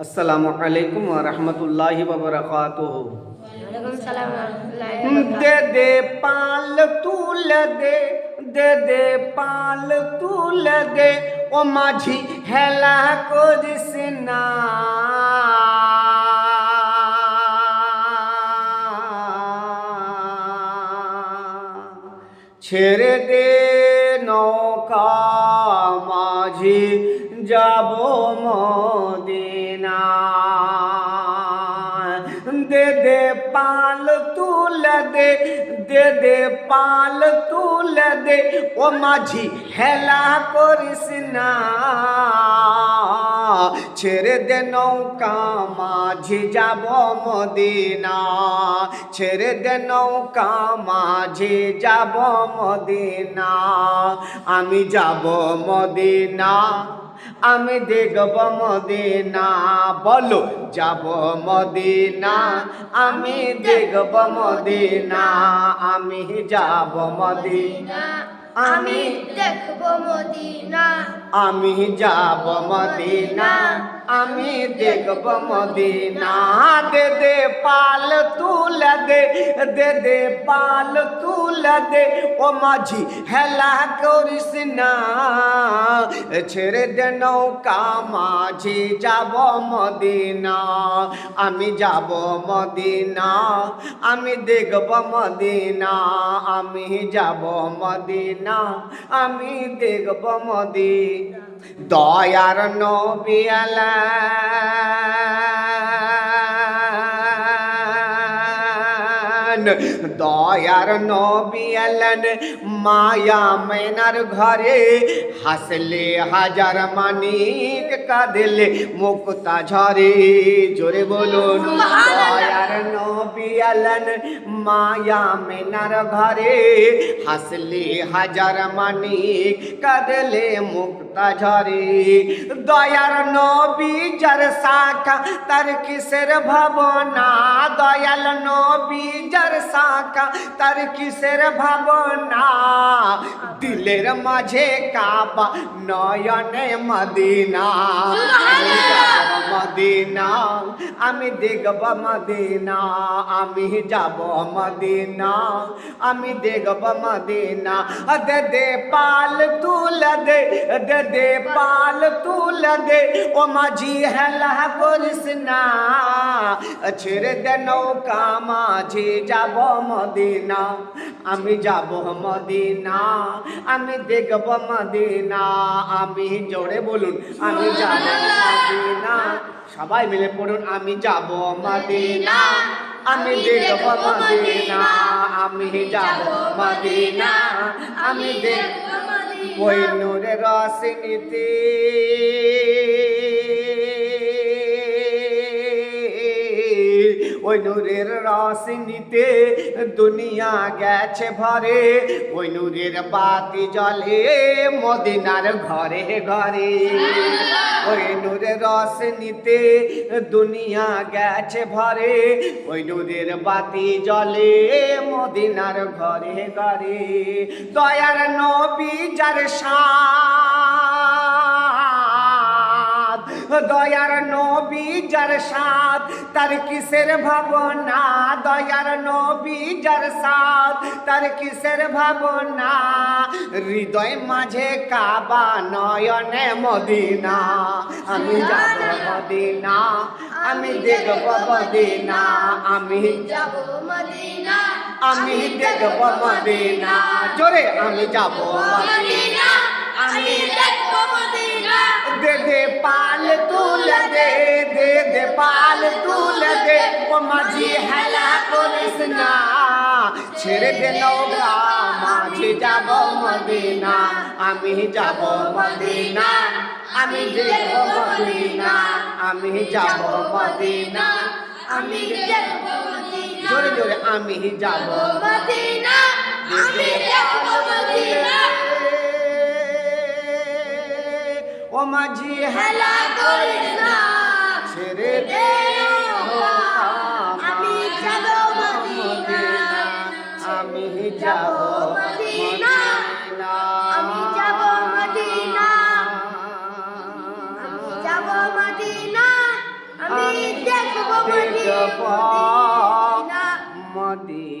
আসসালামু আলাইকুম রহমতুল্লাহি সালাম দে দে পাল তুল দে দে দে পাল তুল দে ও মাঝি হেলা করিস না। ছেড়ে দে নৌকা মাঝি যাব মদিনা। দে দে পাল তুলে দে দে দে পাল তুলে দে। ও মাঝি, হেলা করিস না। ছেড়ে দে নৌকা, মাঝি যাব মদিনা। ছেড়ে দে নৌকা, মাঝি যাব মদিনা। আমি যাব মদিনা, আমি দেখব মদিনা। বলো, যাব মদিনা, আমি দেখব মদিনা। আমি যাব মদিনা। আমি দেখব মদিনা। আমি যাব মদিনা। আমি দেখব মদিনা। দে দে, পাল তুল দে। দে দে, পাল তুল দে। ও মাঝি হেলা করিস না। ছেড়ে দে নৌকা, মাঝি যাব মদিনা। আমি যাব মদিনা, আমি দেখব মদিনা। আমি যাব মদিনা, আমি দেখব মদিনা। দয়ার নবিয়ালা দয়ার নবিয়ালন মায়া মেনার ঘরে। হাসলে হাজার মানিক কাঁদলে মুক্তা ঝরে। জোরে বলুন দয়ার নবিয়ালন মায়া মেনার ঘরে। হাসলে হাজার মানিক কাঁদলে মুক্তা ঝরে। দয়ার নবী যার শাখা তার কিসের ভাবনা? দয়াল নবী যার শাখা তার কিসের ভাবনা? দিলের মাঝে কাবা নয়নে মদিনা। মদিনা আমি দেখব মদিনা আমি যাব মদিনা আমি দেখব মদিনা। দে দে পাল তুল দে দে দে পাল তুল দে ও মাঝি হেলা করিস না। ছেড়ে দে নৌকা মাঝি যাব মদিনা আমি যাব মদিনা আমি দেখব মদিনা আমি জোরে বলুন আমি যাব মদিনা। সবাই মিলে পড়ুন আমি যাব মদিনা। আমি দেখব মদিনা। আমি যাব মদিনা। আমি দেখ ওই নূরে রসিনীতে ওই নূরের রসিনীতে দুনিয়া গেছে ভরে। ওই নূরের বাতি জ্বলে মদিনার ঘরে ঘরে। ওই নূরের রসিনীতে দুনিয়া গেছে ভরে। ওই নূরের বাতি জ্বলে মদিনার ঘরে ঘরে। দয়ার নবী যার সাদ দয়ার নবী যার সাদ, তার কিসের ভাবনা? দয়ার নবী যার সাদ, তার কিসের ভাবনা? হৃদয় মাঝে কাবা নয়নে মদিনা। আমি যাব মদিনা, আমি দেখব মদিনা। আমি যাব মদিনা, আমি দেখব মদিনা। জোরে, আমি যাব মদিনা। আমি দেখব মদিনা। দে দে পাল তুল দে দে দে পাল তুল দে। ও মাঝি হেলা করিস না ছেড়ে দে নৌকা মাঝি যাব মদিনা আমি যাব মদিনা আমি দেখব মদিনা আমি যাব মদিনা আমি মদিনা জোরে জোরে আমি যাব মদিনা আমি দেখব মদিনা। ও মাঝি হেলা করিস না। ছেড়ে দে আমি যাব মদিনা আমি যাব মদিনা আমি যাব মদিনা আমি যাব মদিনা আমি দেখব মদিনা মদিনা